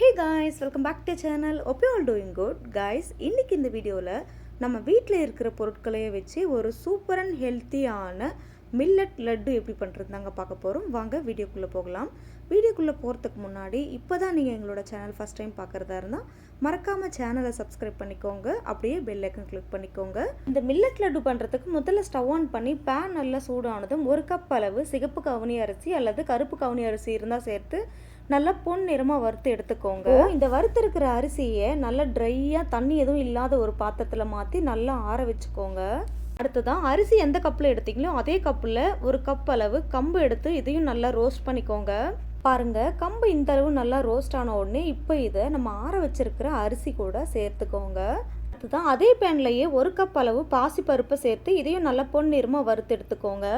Hey guys welcome back to channel of all doing good guys இன்றைக்கி இந்த வீடியோவில் நம்ம வீட்டில் இருக்கிற பொருட்களையே வச்சு ஒரு சூப்பர் அண்ட் ஹெல்த்தியான மில்லட் லட்டு எப்படி பண்ணுறது தாங்க பார்க்க போகிறோம் வாங்க வீடியோக்குள்ளே போகலாம். வீடியோக்குள்ளே போகிறதுக்கு முன்னாடி இப்போ தான் நீங்கள் எங்களோட சேனல் ஃபஸ்ட் டைம் பார்க்குறதா இருந்தால் மறக்காமல் சேனலை சப்ஸ்கிரைப் பண்ணிக்கோங்க. அப்படியே பெல் ஐக்கன் கிளிக் பண்ணிக்கோங்க. இந்த மில்லட் லட்டு பண்ணுறதுக்கு முதல்ல ஸ்டவ் ஆன் பண்ணி பேன் நல்லா சூடானதும் ஒரு கப் அளவு சிகப்பு கவுனி அரிசி அல்லது கருப்பு கவுனி அரிசி இருந்தால் சேர்த்து நல்லா பொன் நிறமாக வறுத்து எடுத்துக்கோங்க. இந்த வறுத்திருக்கிற அரிசியை நல்லா ட்ரையாக தண்ணி எதுவும் இல்லாத ஒரு பாத்திரத்தில் மாற்றி நல்லா ஆற வச்சுக்கோங்க. அடுத்ததான் அரிசி எந்த கப்பில் எடுத்தீங்களோ அதே கப்பில் ஒரு கப் அளவு கம்பு எடுத்து இதையும் நல்லா ரோஸ்ட் பண்ணிக்கோங்க. பாருங்க கம்பு இந்த அளவு நல்லா ரோஸ்ட் ஆன உடனே இப்போ இதை நம்ம ஆற வச்சிருக்கிற அரிசி கூட சேர்த்துக்கோங்க. அடுத்ததான் அதே பேன்லேயே ஒரு கப் அளவு பாசிப்பருப்பை சேர்த்து இதையும் நல்லா பொன்னிறமாக வறுத்து எடுத்துக்கோங்க.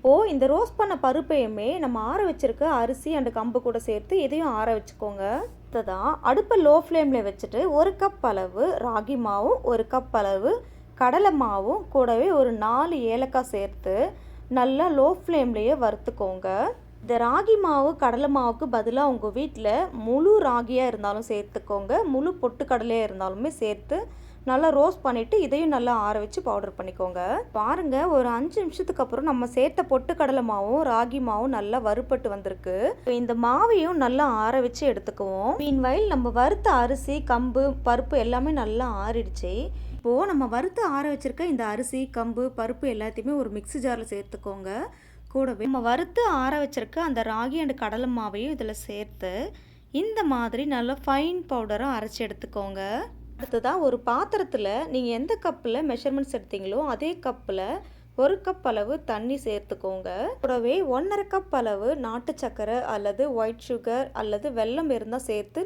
இப்போது இந்த ரோஸ்ட் பண்ண பருப்பையுமே நம்ம ஆற வச்சிருக்க அரிசி அண்ட் கம்பு கூட சேர்த்து இதையும் ஆற வச்சுக்கோங்க. அடுத்ததான் அடுப்பை லோ ஃப்ளேமில் வச்சுட்டு ஒரு கப் அளவு ராகி மாவும் ஒரு கப் அளவு கடலை மாவும் கூடவே ஒரு நாலு ஏலக்காய் சேர்த்து நல்லா லோ ஃப்ளேம்லேயே வறுத்துக்கோங்க. இந்த ராகி மாவு கடலை மாவுக்கு பதிலாக உங்கள் வீட்டில் முழு ராகியாக இருந்தாலும் சேர்த்துக்கோங்க. முழு பொட்டுக்கடலையாக இருந்தாலுமே சேர்த்து நல்லா ரோஸ்ட் பண்ணிவிட்டு இதையும் நல்லா ஆற வச்சு பவுடர் பண்ணிக்கோங்க. பாருங்கள் ஒரு அஞ்சு நிமிஷத்துக்கு அப்புறம் நம்ம சேர்த்த பொட்டுக்கடலை மாவும் ராகி மாவும் நல்லா வறுப்பட்டு வந்திருக்கு. இந்த மாவையும் நல்லா ஆற வச்சு எடுத்துக்குவோம். மீன்வயல் நம்ம வறுத்த அரிசி கம்பு பருப்பு எல்லாமே நல்லா ஆறிடுச்சு. இப்போது நம்ம வறுத்து ஆற வச்சிருக்க இந்த அரிசி கம்பு பருப்பு எல்லாத்தையுமே ஒரு மிக்ஸி ஜாரில் சேர்த்துக்கோங்க. கூடவே நம்ம வறுத்து ஆற வச்சிருக்க அந்த ராகி அண்டு கடலை மாவையும் இதில் சேர்த்து இந்த மாதிரி நல்லா ஃபைன் பவுடரும் அரைச்சி எடுத்துக்கோங்க. அடுத்ததாக ஒரு பாத்திரத்தில் நீங்கள் எந்த கப்பில் மெஷர்மெண்ட்ஸ் எடுத்தீங்களோ அதே கப்பில் ஒரு கப் அளவு தண்ணி சேர்த்துக்கோங்க. கூடவே ஒன்றரை கப் அளவு நாட்டு சக்கரை அல்லது ஒயிட் சுகர் அல்லது வெல்லம் இருந்தால் சேர்த்து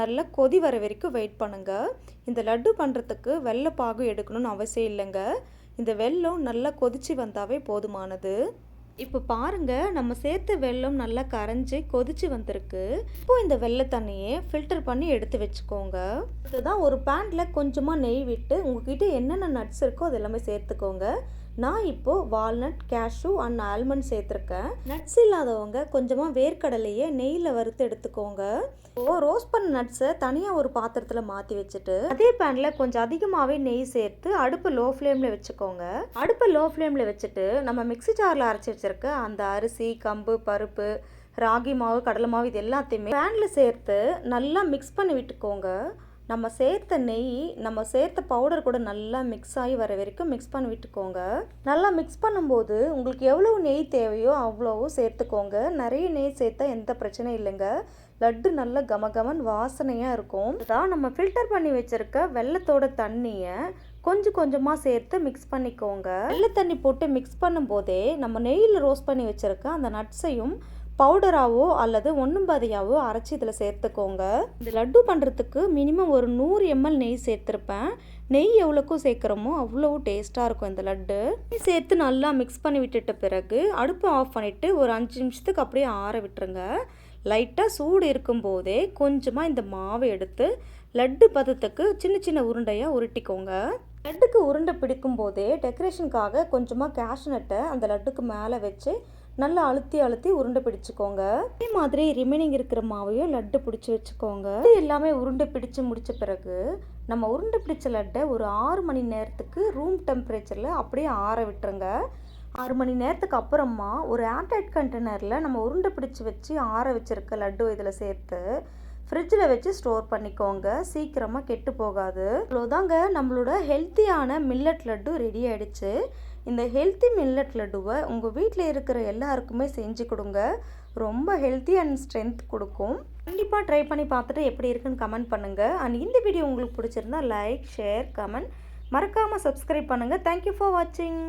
நல்லா கொதி வர வரைக்கும் வெயிட் பண்ணுங்கள் இந்த லட்டு பண்ணுறதுக்கு வெள்ளைப்பாகு எடுக்கணும்னு அவசியம் இல்லைங்க. இந்த வெல்லம் நல்லா கொதிச்சு வந்தாவே போதுமானது. இப்போ பாருங்க நம்ம சேர்த்த வெல்லம் நல்லா கரைஞ்சி கொதிச்சு வந்திருக்கு. இப்போ இந்த வெள்ளை தண்ணியை ஃபில்டர் பண்ணி எடுத்து வச்சுக்கோங்க. இதுதான் ஒரு பேனில் கொஞ்சமாக நெய் விட்டு உங்ககிட்ட என்னென்ன நட்ஸ் இருக்கோ அது எல்லாமே சேர்த்துக்கோங்க. நான் இப்போது வால்நட் கேஷ்யூ அண்ட் ஆல்மண்ட் சேர்த்துருக்கேன். நட்ஸ் இல்லாதவங்க கொஞ்சமாக வேர்க்கடலையை நெய்யில் வறுத்து எடுத்துக்கோங்க. ஓ ரோஸ்ட் பண்ண நட்ஸை தனியாக ஒரு பாத்திரத்தில் மாற்றி வச்சுட்டு அதே பேனில் கொஞ்சம் அதிகமாகவே நெய் சேர்த்து அடுப்பு லோ ஃப்ளேமில் வச்சுக்கோங்க. அடுப்பை லோ ஃப்ளேமில் வச்சுட்டு நம்ம மிக்ஸி ஜாரில் அரைச்சி வச்சுருக்க அந்த அரிசி கம்பு பருப்பு ராகி மாவு கடலை மாவு இது எல்லாத்தையுமே பேனில் சேர்த்து நல்லா மிக்ஸ் பண்ணி விட்டுக்கோங்க. நம்ம சேர்த்த நெய் நம்ம சேர்த்த பவுடர் கூட நல்லா மிக்ஸ் ஆகி வர வரைக்கும் மிக்ஸ் பண்ணி விட்டுக்கோங்க. நல்லா மிக்ஸ் பண்ணும்போது உங்களுக்கு எவ்வளோ நெய் தேவையோ அவ்வளோவோ சேர்த்துக்கோங்க. நிறைய நெய் சேர்த்தா எந்த பிரச்சனையும் இல்லைங்க. லட்டு நல்ல கமகமன் வாசனையாக இருக்கும். அதான் நம்ம ஃபில்டர் பண்ணி வச்சுருக்க வெள்ளத்தோட தண்ணியை கொஞ்சம் கொஞ்சமாக சேர்த்து மிக்ஸ் பண்ணிக்கோங்க. வெள்ளை தண்ணி போட்டு மிக்ஸ் பண்ணும்போதே நம்ம நெய்யில் ரோஸ்ட் பண்ணி வச்சுருக்க அந்த நட்ஸையும் பவுடராகவோ அல்லது ஒன்றும் பாதையாகவோ அரைச்சி இதில் சேர்த்துக்கோங்க. இந்த லட்டு பண்ணுறதுக்கு மினிமம் ஒரு நூறு எம்எல் நெய் சேர்த்துருப்பேன். நெய் எவ்வளோக்கும் சேர்க்குறோமோ அவ்வளோ டேஸ்ட்டாக இருக்கும் இந்த லட்டு. நெய் சேர்த்து நல்லா மிக்ஸ் பண்ணி விட்டுட்ட பிறகு அடுப்பு ஆஃப் பண்ணிவிட்டு ஒரு அஞ்சு நிமிஷத்துக்கு அப்படியே ஆற விட்டுருங்க. லைட்டாக சூடு இருக்கும்போதே கொஞ்சமாக இந்த மாவை எடுத்து லட்டு பதத்துக்கு சின்ன சின்ன உருண்டையாக உருட்டிக்கோங்க. லட்டுக்கு உருண்டை பிடிக்கும் போதே டெக்கரேஷனுக்காக கொஞ்சமாக கேஷ்நட்டை அந்த லட்டுக்கு மேலே வச்சு நல்லா அழுத்தி அழுத்தி உருண்டை பிடிச்சிக்கோங்க. அதே மாதிரி ரிமைனிங் இருக்கிற மாவையும் லட்டு பிடிச்சி வச்சுக்கோங்க. இது எல்லாமே உருண்டை பிடிச்சு முடிச்ச பிறகு நம்ம உருண்டை பிடிச்ச லட்டை ஒரு ஆறு மணி நேரத்துக்கு ரூம் டெம்பரேச்சரில் அப்படியே ஆற விட்டுருங்க. ஆறு மணி நேரத்துக்கு அப்புறமா ஒரு ஏர்டைட் கண்டெய்னரில் நம்ம உருண்டை பிடிச்சி வச்சு ஆற வச்சுருக்க லட்டு இதில் சேர்த்து ஃப்ரிட்ஜில் வச்சு ஸ்டோர் பண்ணிக்கோங்க. சீக்கிரமாக கெட்டு போகாது. அவ்வளோதாங்க நம்மளோட ஹெல்த்தியான மில்லட் லட்டு ரெடி ஆகிடுச்சு இந்த ஹெல்த்தி மில்லட் லட்டுவை உங்கள் வீட்டில் இருக்கிற எல்லாருக்குமே செஞ்சு கொடுங்க. ரொம்ப ஹெல்த்தி அண்ட் ஸ்ட்ரென்த் கொடுக்கும். கண்டிப்பாக ட்ரை பண்ணி பார்த்துட்டு எப்படி இருக்குன்னு கமெண்ட் பண்ணுங்கள் அண்ட் இந்த வீடியோ உங்களுக்கு பிடிச்சிருந்தா லைக் ஷேர் கமெண்ட் மறக்காமல் சப்ஸ்கிரைப் பண்ணுங்கள் தேங்க்யூ ஃபார் வாட்சிங்